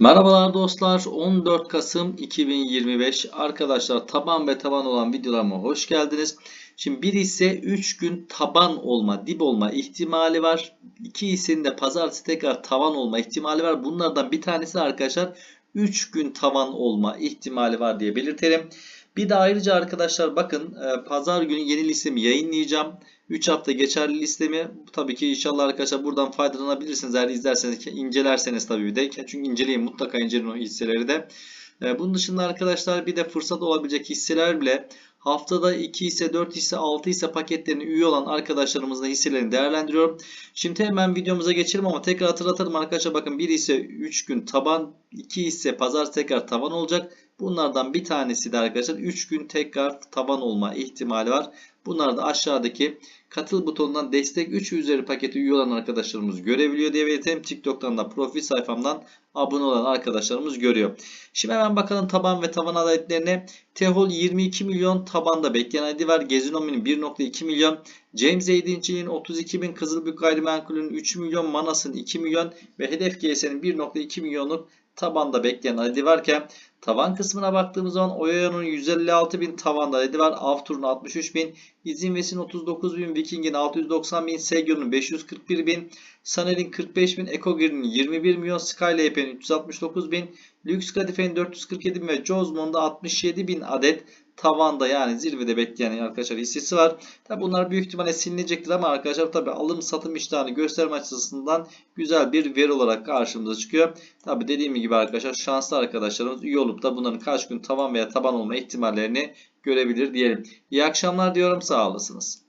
Merhabalar dostlar 14 Kasım 2025 arkadaşlar taban ve taban olan videolarıma hoş geldiniz. Şimdi bir ise 3 gün taban olma dip olma ihtimali var. 2 hissenin de pazartesi tekrar tavan olma ihtimali var. Bunlardan bir tanesi arkadaşlar 3 gün tavan olma ihtimali var diye belirtelim. Bir de ayrıca arkadaşlar bakın e, pazar günü yeni listemi yayınlayacağım. 3 hafta geçerli listemi tabii ki inşallah arkadaşlar buradan faydalanabilirsiniz. Eğer izlerseniz, incelerseniz tabii de. Çünkü inceleyin mutlaka inceleyin o hisseleri de. E, Bunun dışında arkadaşlar bir de fırsat olabilecek hisseler bile haftada 2 hisse, 4 hisse, 6 hisse paketlerine üye olan arkadaşlarımızın da hisselerini değerlendiriyorum. Şimdi hemen videomuza geçelim ama tekrar hatırlatalım arkadaşlar bakın 1 hisse 3 gün taban, 2 hisse pazar tekrar taban olacak. Bunlardan bir tanesi de arkadaşlar 3 gün tekrar taban olma ihtimali var. Bunlar da aşağıdaki katıl butonundan destek 3 üzeri paketi üye olan arkadaşlarımız görebiliyor diye belirtelim. TikTok'tan da profil sayfamdan abone olan arkadaşlarımız görüyor. Şimdi hemen bakalım taban ve tavan adetlerine. Tehol 22 milyon tabanda bekleyen adedi var. Gezinomi'nin 1.2 milyon. James Eğdinci'nin 32 bin. Kızılbük Gayrimenkul'ün 3 milyon. Manas'ın 2 milyon. Ve Hedef GS'nin 1.2 milyonluk tabanda bekleyen adedi varken tavan kısmına baktığımız zaman Oyoyo'nun 156 bin tavanda adedi var. Avtur'un 63 bin. İzinves'in 39 bin. Viking'in 690 bin. Segyo'nun 541 bin. Sanel'in 45 bin. Ekogir'in 21 milyon. Skylap'in 369 bin. Lüks Kadife'nin 447 bin ve Jozmon'da 67 bin adet tavanda yani zirvede bekleyen arkadaşlar hissesi var. Tabi bunlar büyük ihtimalle silinecektir ama arkadaşlar tabi alım satım iştahını gösterme açısından güzel bir veri olarak karşımıza çıkıyor. Tabi dediğim gibi arkadaşlar şanslı arkadaşlarımız üye olup da bunların kaç gün tavan veya taban olma ihtimallerini görebilir diyelim. İyi akşamlar diyorum sağ olasınız.